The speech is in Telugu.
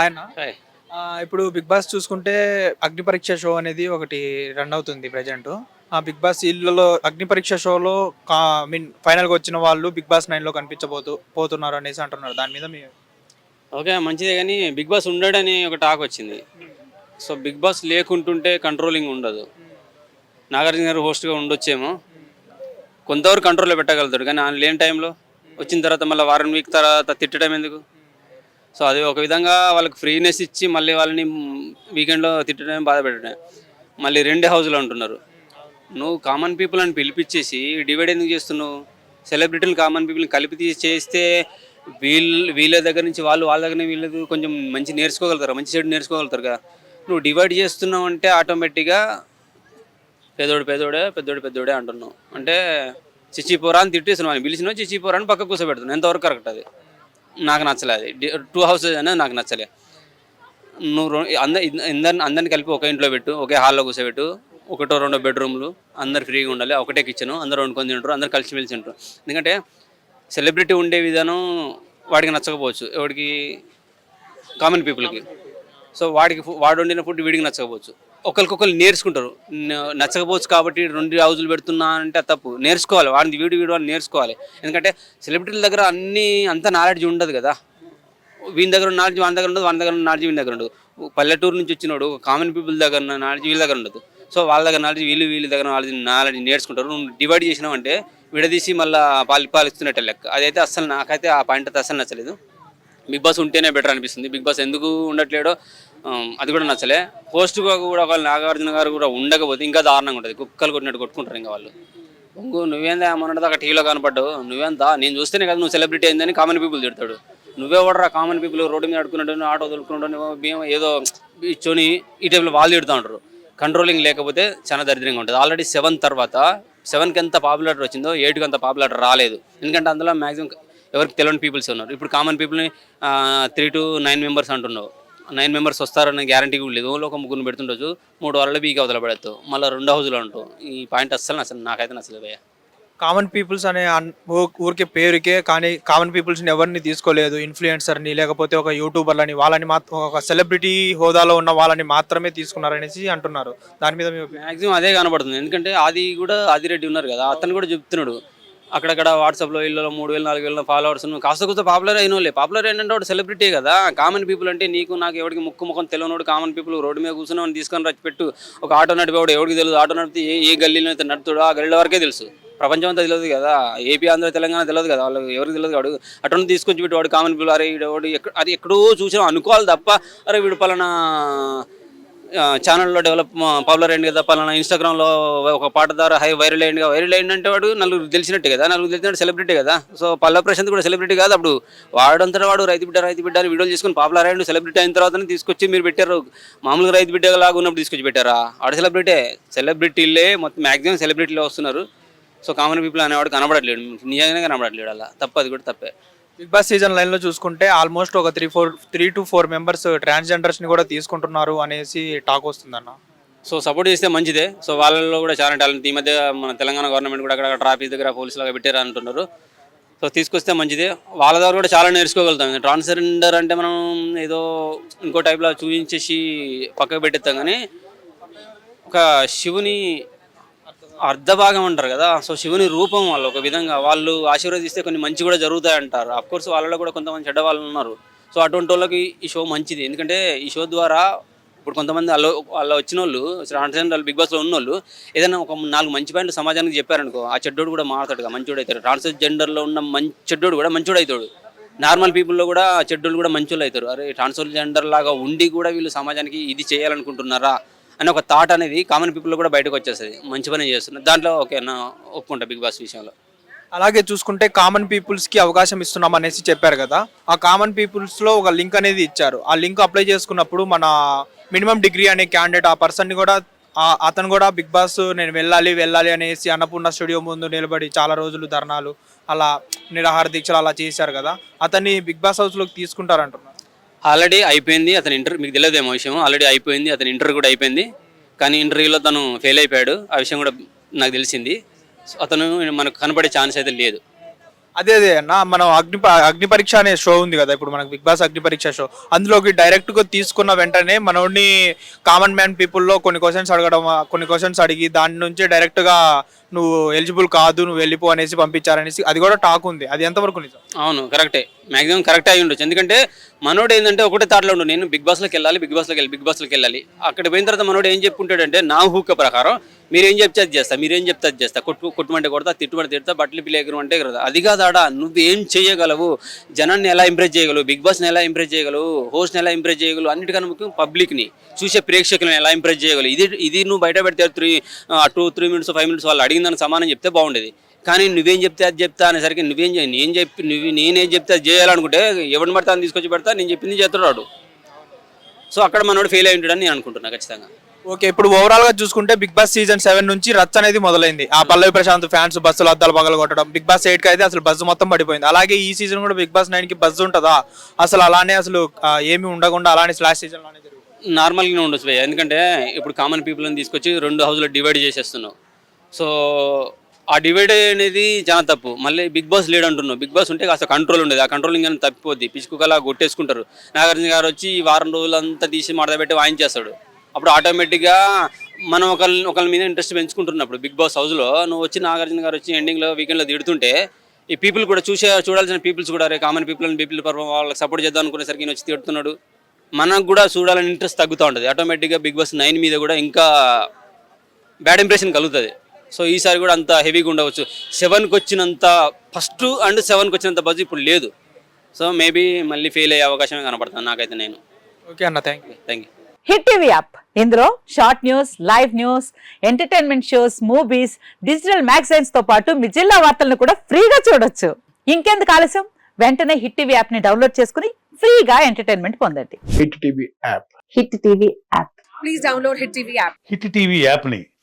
ఆయన ఇప్పుడు బిగ్ బాస్ చూసుకుంటే అగ్ని పరీక్ష షో అనేది ఒకటి రన్ అవుతుంది ప్రజెంట్. ఆ బిగ్ బాస్ ఇళ్ళలో అగ్ని పరీక్ష షోలో మీన్ ఫైనల్గా వచ్చిన వాళ్ళు బిగ్ బాస్ నైన్లో కనిపించబోతూ పోతున్నారు అనేసి అంటున్నారు. దాని మీద మీ ఓకే మంచిదే కానీ బిగ్ బాస్ ఉండడని ఒక టాక్ వచ్చింది. సో బిగ్ బాస్ లేకుంటుంటే కంట్రోలింగ్ ఉండదు. నాగార్జున గారు హోస్ట్గా ఉండొచ్చేమో. కొంతవరకు కంట్రోల్లో పెట్టగలుగుతాడు. కానీ ఆయన లేని టైంలో వచ్చిన తర్వాత మళ్ళీ వారం వీక్ తర్వాత తిట్టడం ఎందుకు? సో అది ఒక విధంగా వాళ్ళకి ఫ్రీనెస్ ఇచ్చి మళ్ళీ వాళ్ళని వీకెండ్లో తిట్టడం బాధ పెట్టడం మళ్ళీ రెండే హౌస్లో అంటున్నారు నువ్వు కామన్ పీపుల్ అని పిలిపించేసి డివైడ్ ఎందుకు చేస్తున్నావు? సెలబ్రిటీలు కామన్ పీపుల్ని కలిపి తీసి చేస్తే వీళ్ళు వీళ్ళ దగ్గర నుంచి వాళ్ళు వాళ్ళ దగ్గర నుంచి వీళ్ళది కొంచెం మంచి నేర్చుకోగలుగుతారు? మంచి చెడు నేర్చుకోగలుగుతారు కదా? నువ్వు డివైడ్ చేస్తున్నావు అంటే ఆటోమేటిక్గా పేదోడు పేదోడే పెద్దోడు పెద్దోడే అంటున్నావు. అంటే చిచ్చిపోరా అని తిట్టేస్తున్నావు అని పిలిచినావు చిచ్చిపోరా అని పక్క కూర్చోబెడుతున్నావు. ఎంతవరకు కరెక్ట్ అది? నాకు నచ్చలేదు. టూ హౌసెస్ అనేది నాకు నచ్చలేదు నువ్వు అందరి అందరిని అందరిని కలిపి ఒక ఇంట్లో పెట్టు ఒకే హాల్లో కూర్చోబెట్టు ఒకటో రెండో బెడ్రూమ్లు అందరు ఫ్రీగా ఉండాలి ఒకటే కిచెన్ అందరు వండుకొని తింటారు అందరు కలిసిమెలిసి ఉంటారు ఎందుకంటే సెలబ్రిటీ ఉండే విధానం వాడికి నచ్చకపోవచ్చు ఎవడికి కామన్ పీపుల్కి సో వాడికి వాడు వండిన ఫుడ్ వీడికి నచ్చకపోవచ్చు. ఒకరికొకరు నేర్చుకుంటారు. నచ్చకపోవచ్చు కాబట్టి రెండు హౌజులు పెడుతున్నా అంటే తప్పు. నేర్చుకోవాలి. వాడిని వీడి వీడు వాళ్ళు నేర్చుకోవాలి. ఎందుకంటే సెలబ్రిటీల దగ్గర అన్నీ అంత నాలెడ్జ్ ఉండదు కదా. వీని దగ్గర నాలెడ్జ్ వాని దగ్గర ఉండదు వాని దగ్గర ఉన్న నాలెడ్జ్ వీని దగ్గర ఉండదు. పల్లెటూరు నుంచి వచ్చినోడు కామన్ పీపుల్ దగ్గర నాలెడ్జ్ వీళ్ళ దగ్గర ఉండదు. సో వాళ్ళ దగ్గర నాలెడ్జ్ వీళ్ళు వీళ్ళ దగ్గర నాలెడ్జ్ నాలెడ్జ్ నేర్చుకుంటారు. నువ్వు డివైడ్ చేసినావంటే విడదీసి మళ్ళీ పాలి పాలిస్తున్నట్టే లెక్క. అదైతే అస్సలు నాకైతే ఆ పాయింట్ అయితే అస్సలు నచ్చలేదు. బిగ్ బాస్ ఉంటేనే బెటర్ అనిపిస్తుంది. బిగ్ బాస్ ఎందుకు ఉండట్లేడో అది కూడా నచ్చలే. హోస్ట్గా కూడా ఒకవేళ నాగార్జున గారు కూడా ఉండకపోతే ఇంకా దారుణంగా ఉంటుంది. కుక్కలు కొట్టినట్టు కొట్టుకుంటారు ఇంకా వాళ్ళు. ఇంకో నువ్వేందా మొన్నటి దాకా టీవీలో కనపడ్డావు. నువ్వేందా? నేను చూస్తేనే కదా నువ్వు సెలబ్రిటీ అయిందని కామన్ పీపుల్ తిడతాడు. నువ్వే కూడా కామన్ పీపుల్ రోడ్డు మీద అడుకున్నట్టు ఆటో దొరుకున్నట్టు మేము ఏదో ఇచ్చోని ఈ టైంలో వాళ్ళు తిడుతూ ఉంటారు. కంట్రోలింగ్ లేకపోతే చాలా దరిద్రంగా ఉంటుంది. ఆల్రెడీ సెవెన్ తర్వాత సెవెన్కి ఎంత పాపులారిటీ వచ్చిందో ఎయిట్కి అంత పాపులారిటీ రాలేదు. ఎందుకంటే అందులో మ్యాక్సిమం ఎవరికి తెలియని పీపుల్స్ ఉన్నారు. ఇప్పుడు కామన్ పీపుల్ని త్రీ టు నైన్ మెంబర్స్ అంటున్నావు. నైన్ మెంబర్స్ వస్తారన్న గ్యారంటీ కూడా లేదు. ఒక ముగ్గురు పెడుతుండొచ్చు మూడు వాళ్ళ బీకి అవతల పడతావు మళ్ళీ రెండు హౌజులు అంటావు ఈ పాయింట్ అస్సలు నచ్చలేదు నాకైతే నచ్చలేదు భయ్య కామన్ పీపుల్స్ అనే ఊరికే పేరుకే కానీ కామన్ పీపుల్స్ని ఎవరిని తీసుకోలేదు. ఇన్ఫ్లుయెన్సర్ని లేకపోతే ఒక యూట్యూబర్లని వాళ్ళని మాత్రం ఒక సెలబ్రిటీ హోదాలో ఉన్న వాళ్ళని మాత్రమే తీసుకున్నారనేసి అంటున్నారు. దాని మీద? మ్యాక్సిమం అదే కనబడుతుంది. ఎందుకంటే ఆది కూడా ఆదిరెడ్డి ఉన్నారు కదా అతను కూడా చెప్తున్నాడు. అక్కడక్కడ వాట్సాప్లో ఇళ్ళలో మూడు వేలు నాలుగు వేల ఫాలోవర్స్ కాస్త కొంత పాపులర్ అయిన వాళ్ళే. పాపులర్ ఏంటంటే వాడు సెలబ్రిటీ కదా. కామన్ పీపుల్ అంటే నీకు నాకు ఎవరికి ముక్కు ముఖం తెలియనోడు కామన్ పీపుల్ రోడ్డు మీద కూర్చుని తీసుకొని రచ్చి పెట్టు. ఒక ఆటో నడిపేవాడు ఎవరికి తెలియదు ఆటో నడిపితే ఏ ఏ గల్లీలో అయితే నడుపుతాడో ఆ గల్లీల వరకే తెలుసు. ప్రపంచం అంతా తెలియదు కదా. ఏపీ ఆంధ్ర తెలంగాణ తెలియదు కదా. వాళ్ళు ఎవరికి తెలియదు వాడు. అటువంటి తీసుకొచ్చి పెట్టి వాడు కామన్ పీపుల్ అరే వీడు వాడు ఎక్కడ అది ఎక్కడో చూసినా అనుకోవాలి తప్ప అరే వీడు పలానా ఛానల్లో డెవలప్ పాపులర్ అయింది కదా పలానా ఇన్స్టాగ్రామ్లో ఒక పాట ద్వారా హై వైరల్ అయింది. వైరల్ అయిందంటే వాడు నలుగురు తెలిసినట్టే కదా నలుగురు తెలిసినట్టు సెలబ్రిటీ కదా. సో పల్లె ప్రశాంత్ కూడా సెలబ్రిటీ కాదు. అప్పుడు వాడంతా వాడు రైతు బిడ్డ రైతు బిడ్డ అని వీడియోలు చేసుకుని పాపులర్ అయ్యాడు. సెలబ్రిటీ అయిన తర్వాత తీసుకొచ్చి మీరు పెట్టారు. మామూలుగా రైతు బిడ్డ లాగా ఉన్నప్పుడు తీసుకొచ్చి పెట్టారా? ఆడ సెలబ్రిటీ సెలబ్రిటీలే మొత్తం మ్యాక్సిమం సెలబ్రిటీలే వస్తున్నారు. సో కామన్ పీపుల్ అనేవాడు కనబడట్లేడు. నిజంగానే కనబడట్లేడు అలా. తప్పు అది కూడా తప్పే. బిగ్ బాస్ సీజన్ లైన్లో చూసుకుంటే ఆల్మోస్ట్ ఒక three four three to four members ట్రాన్స్జెండర్స్ని కూడా తీసుకుంటున్నారు అనేసి టాక్ వస్తుందన్న. సో సపోర్ట్ చేస్తే మంచిదే. సో వాళ్ళలో కూడా చాలా టాలెంట్. ఈ మధ్య మన తెలంగాణ గవర్నమెంట్ కూడా అక్కడ ట్రాఫిక్ దగ్గర పోలీసులు లాగా పెట్టారు అంటున్నారు సో తీసుకొస్తే మంచిదే. వాళ్ళ ద్వారా కూడా చాలా నేర్చుకోగలుగుతాం. ట్రాన్స్జెండర్ అంటే మనం ఏదో ఇంకో టైప్లో చూపించేసి పక్కకు పెట్టేస్తాం. కానీ ఒక శివుని అర్ధభాగం అంటారు కదా. సో శివుని రూపం వాళ్ళు ఒక విధంగా వాళ్ళు ఆశీర్వదిస్తే కొన్ని మంచి కూడా జరుగుతాయి అంటారు అఫ్ కోర్స్ వాళ్ళలో కూడా కొంతమంది చెడ్డ వాళ్ళు ఉన్నారు. సో అటువంటి వాళ్ళకి ఈ షో మంచిది. ఎందుకంటే ఈ షో ద్వారా ఇప్పుడు కొంతమంది వాళ్ళు వాళ్ళు వచ్చిన వాళ్ళు ట్రాన్స్జెండర్ బిగ్ బాస్లో ఉన్న వాళ్ళు ఏదైనా ఒక నాలుగు మంచి పాయింట్లు సమాజానికి చెప్పారనుకో ఆ చెడ్డోడు కూడా మారుతాడు మంచోడు అవుతాడు ట్రాన్స్జెండర్లో ఉన్న మంచి చెడ్డోడు కూడా మంచోడు అవుతాడు నార్మల్ పీపుల్లో కూడా చెడ్డోళ్ళు కూడా మంచోళ్ళు అవుతారు. అరే ట్రాన్స్జెండర్ లాగా ఉండి కూడా వీళ్ళు సమాజానికి ఇది చేయాలనుకుంటున్నారా? అని ఒక థాట్ అనేది కామన్ పీపుల్లో కూడా బయటకు వచ్చేస్తుంది. మంచి పని చేస్తున్నారు దాంట్లో ఓకే నా ఒప్పుకుంటా బిగ్ బాస్ విషయంలో. అలాగే చూసుకుంటే కామన్ పీపుల్స్కి అవకాశం ఇస్తున్నాం అనేసి చెప్పారు కదా. ఆ కామన్ పీపుల్స్లో ఒక లింక్ అనేది ఇచ్చారు. ఆ లింక్ అప్లై చేసుకున్నప్పుడు మన మినిమం డిగ్రీ అనే క్యాండిడేట్ ఆ పర్సన్ని కూడా అతను కూడా బిగ్ బాస్ నేను వెళ్ళాలి వెళ్ళాలి అనేసి అన్నపూర్ణ స్టూడియో ముందు నిలబడి చాలా రోజులు ధర్నాలు అలా నిరాహార దీక్షలు అలా చేశారు కదా. అతన్ని బిగ్ బాస్ హౌస్లోకి తీసుకుంటారంటున్నారు. ఆల్రెడీ అయిపోయింది అతని ఇంటర్ మీకు తెలియదేమో విషయం. ఆల్రెడీ అయిపోయింది అతని ఇంటర్ కూడా అయిపోయింది. కానీ ఇంటర్వ్యూలో తను ఫెయిల్ అయిపోయాడు. ఆ విషయం కూడా నాకు తెలిసింది. అతను మనకు కనపడే ఛాన్స్ అయితే లేదు. అదే అదే. అన్న మనం అగ్ని అగ్ని పరీక్ష అనే షో ఉంది కదా. ఇప్పుడు మనకు బిగ్ బాస్ అగ్ని పరీక్ష షో. అందులోకి డైరెక్ట్గా తీసుకున్న వెంటనే మనోడిని కామన్ మ్యాన్ పీపుల్లో కొన్ని క్వశ్చన్స్ అడగడం కొన్ని క్వశ్చన్స్ అడిగి దాని నుంచి డైరెక్ట్గా నువ్వు ఎలిజిబుల్ కాదు నువ్వు వెళ్ళిపో అనేసి పంపించారనేసి అది కూడా టాక్ ఉంది. అది ఎంతవరకు నిజం? అవును కరెక్టే మాక్సిమం కరెక్టే అయి ఉండొచ్చు. ఎందుకంటే మనోడు ఏంటంటే ఒకటే తాటలో ఉండు. నేను బిగ్ బాస్లోకి వెళ్ళాలి బిగ్ బాస్లోకి వెళ్ళి బిగ్ బాస్లోకి వెళ్ళాలి. అక్కడ పోయిన తర్వాత మనోడు ఏం చెప్పుకుంటాడంటే నా హూక ప్రకారం మీరేం చెప్తే అది చేస్తా మీరేం చెప్తే అది చేస్తా. కొట్టు కొట్టుమంటే కొడతా తిట్టుమంటే తిడతా బట్టలు పిల్లి అంటే కదా. అది కాదాడా ఏం చేయగలవు? జనాన్ని ఎలా ఇంప్రెస్ చేయగలవు? బిగ్ బాస్ని ఎలా ఇంప్రెస్ చేయగలవు? హోస్ట్ని ఎలా ఇంప్రెస్ చేయగలవు? అన్నిటికన్నా ముఖ్యం పబ్లిక్ని చూసే ప్రేక్షకులను ఎలా ఇంప్రెస్ చేయగలవు? ఇది ఇది నువ్వు బయట పెడితే three two three minutes five minutes వాళ్ళు అడిగిందని సమానం చెప్తే బాగుండేది. కానీ నువ్వేం చెప్తే అది చెప్తా అనేసరికి నువ్వేం చేయ నేను చెప్పి నువ్వు నేనేం చెప్తే అది చేయాలనుకుంటే ఎవరిని పడతా అని తీసుకొచ్చి పెడతా నేను చెప్పింది చేస్తున్నాడు సో అక్కడ మనోడు ఫెయిల్ అయి ఉంటాడని నేను అనుకుంటున్నా ఖచ్చితంగా. ఓకే ఇప్పుడు ఓవరాల్గా చూసుకుంటే బిగ్ బాస్ సీజన్ సెవెన్ నుంచి రచ్చ అనేది మొదలైంది. ఆ పల్లవి ప్రశాంత్ ఫ్యాన్స్ బస్సులు అద్దాలు పగల కొట్టడం బిగ్ బాస్ ఎయిట్కి అయితే అసలు బస్సు మొత్తం పడిపోయింది. అలాగే ఈ సీజన్ కూడా బిగ్ బాస్ నైన్కి బస్సు ఉంటుందా? అసలు అలానే అసలు ఏమీ ఉండకుండా అలానే లాస్ట్ సీజన్ లానే జరుగుతుంది. నార్మల్గానే ఉండొచ్చు భయ్య. ఎందుకంటే ఇప్పుడు కామన్ పీపుల్ని తీసుకొచ్చి రెండు హౌస్లో డివైడ్ చేసేస్తున్నావు. సో ఆ డివైడ్ అనేది చాలా తప్పు. మళ్ళీ బిగ్ బాస్ లీడ్ అంటున్నావు. బిగ్ బాస్ ఉంటే కాస్త కంట్రోల్ ఉండేది. ఆ కంట్రోలింగ్ అని తప్పిపోద్ది. పిచ్చుకలా కొట్టేసుకుంటారు. నాగార్జున గారు వచ్చి ఈ వారం రోజులంతా తీసి మడతపెట్టి వాయించేస్తాడు. అప్పుడు ఆటోమేటిక్గా మనం ఒకళ్ళ ఒకళ్ళ మీద ఇంట్రెస్ట్ పెంచుకుంటున్నప్పుడు బిగ్ బాస్ హౌస్లో నువ్వు వచ్చి నాగార్జున గారు వచ్చి ఎండింగ్లో వీకెండ్లో తిడుతుంటే ఈ పీపుల్ కూడా చూసే చూడాల్సిన పీపుల్స్ కూడా రే కామన్ పీపుల్ అని పీపుల్ పర్ఫామ్ వాళ్ళకి సపోర్ట్ చేద్దాం అనుకునేసరికి వచ్చి తిడుతున్నాడు. మనకు కూడా చూడాలని ఇంట్రెస్ట్ తగ్గుతూ ఉంటుంది. ఆటోమేటిక్గా బిగ్ బాస్ నైన్ మీద కూడా ఇంకా బ్యాడ్ ఇంప్రెషన్ కలుగుతుంది. సో ఈసారి కూడా అంత హెవీగా ఉండవచ్చు. సెవెన్కి వచ్చినంత ఫస్ట్ అండ్ సెవెన్కి వచ్చినంత బజ్ ఇప్పుడు లేదు. సో మేబీ మళ్ళీ ఫెయిల్ అయ్యే అవకాశమే కనపడుతుంది నాకైతే నేను. ఓకే అన్న thank you thank you Hit TV app ఇందులో short news live news entertainment shows movies digital మ్యాగజైన్స్తో పాటు మీ జిల్లా వార్తలను కూడా ఫ్రీగా చూడొచ్చు. ఇంకెందుకు ఆలస్యం? వెంటనే హిట్ టీవీ యాప్ని డౌన్లోడ్ చేసుకుని ఫ్రీగా ఎంటర్టైన్మెంట్ పొందండి. Hit TV app Hit TV app please download Hit TV app. Hit TV యాప్ని